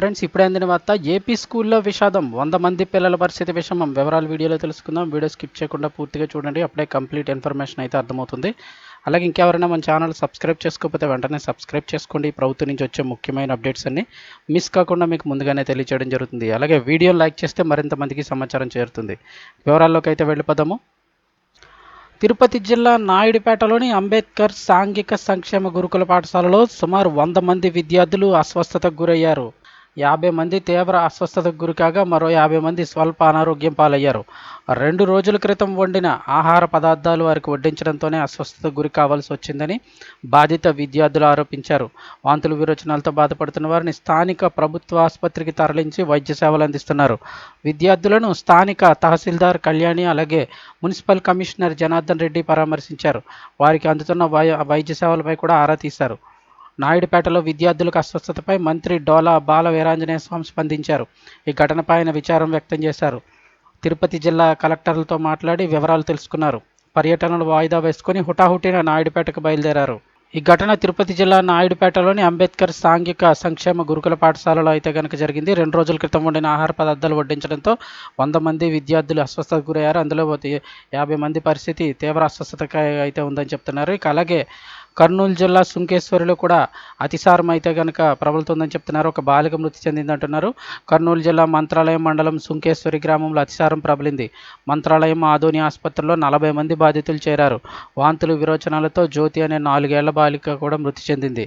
Friends ఇప్పుడే అందిన వార్త ఏపీ స్కూల్లో విషాదం. వంద మంది పిల్లల పరిస్థితి విషమం. వివరాలు వీడియోలో తెలుసుకుందాం. వీడియో స్కిప్ చేయకుండా పూర్తిగా చూడండి. అప్పుడే కంప్లీట్ ఇన్ఫర్మేషన్ అయితే అర్థమవుతుంది. అలాగే ఇంకెవరైనా మన ఛానల్ సబ్స్క్రైబ్ చేసుకోకపోతే వెంటనే సబ్స్క్రైబ్ చేసుకోండి. ప్రభుత్వం నుంచి వచ్చే ముఖ్యమైన అప్డేట్స్ అన్ని మిస్ కాకుండా మీకు ముందుగానే తెలియజేయడం జరుగుతుంది. అలాగే వీడియో లైక్ చేస్తే మరింత మందికి సమాచారం చేరుతుంది. వివరాల్లోకి అయితే వెళ్ళిపోదాము. తిరుపతి జిల్లా నాయుడుపేటలోని అంబేద్కర్ సాంఘిక సంక్షేమ గురుకుల పాఠశాలలో సుమారు వంద మంది విద్యార్థులు అస్వస్థతకు గురయ్యారు. యాభై మంది తీవ్ర అస్వస్థతకు గురికాగా మరో యాభై మంది స్వల్ప అనారోగ్యం పాలయ్యారు. రెండు రోజుల క్రితం వండిన ఆహార పదార్థాలు వారికి వడ్డించడంతోనే అస్వస్థతకు గురి కావాల్సి వచ్చిందని బాధిత విద్యార్థులు ఆరోపించారు. వాంతులు విరోచనాలతో బాధపడుతున్న వారిని స్థానిక ప్రభుత్వ ఆసుపత్రికి తరలించి వైద్య సేవలు అందిస్తున్నారు. విద్యార్థులను స్థానిక తహసీల్దార్ కళ్యాణి అలాగే మున్సిపల్ కమిషనర్ జనార్దన్ రెడ్డి పరామర్శించారు. వారికి అందుతున్న వై వైద్య సేవలపై కూడా ఆరా తీశారు. నాయుడుపేటలో విద్యార్థులకు అస్వస్థతపై మంత్రి డోలా బాల వీరాంజనేయ స్వామి స్పందించారు. ఈ ఘటనపై ఆయన విచారం వ్యక్తం చేశారు. తిరుపతి జిల్లా కలెక్టర్లతో మాట్లాడి వివరాలు తెలుసుకున్నారు. పర్యటనలు వాయిదా వేసుకుని హుటాహుటిన నాయుడుపేటకు బయలుదేరారు. ఈ ఘటన తిరుపతి జిల్లా నాయుడుపేటలోని అంబేద్కర్ సాంఘిక సంక్షేమ గురుకుల పాఠశాలలో అయితే కనుక జరిగింది. రెండు రోజుల క్రితం వండిన ఆహార పదార్థాలు వడ్డించడంతో వంద మంది విద్యార్థులు అస్వస్థతకు గురయ్యారు. అందులో యాభై మంది పరిస్థితి తీవ్ర అస్వస్థతగా అయితే ఉందని చెప్తున్నారు. ఇక అలాగే కర్నూలు జిల్లా సుంకేశ్వరిలో కూడా అతిసారం అయితే కనుక ప్రబలుతుందని చెప్తున్నారు. ఒక బాలిక మృతి చెందిందంటున్నారు. కర్నూలు జిల్లా మంత్రాలయం మండలం సుంకేశ్వరి గ్రామంలో అతిసారం ప్రబలింది. మంత్రాలయం ఆధుని ఆసుపత్రిలో నలభై మంది బాధితులు చేరారు. వాంతులు విరోచనాలతో జ్యోతి అనే నాలుగేళ్ళ బాలిక కూడా మృతి చెందింది.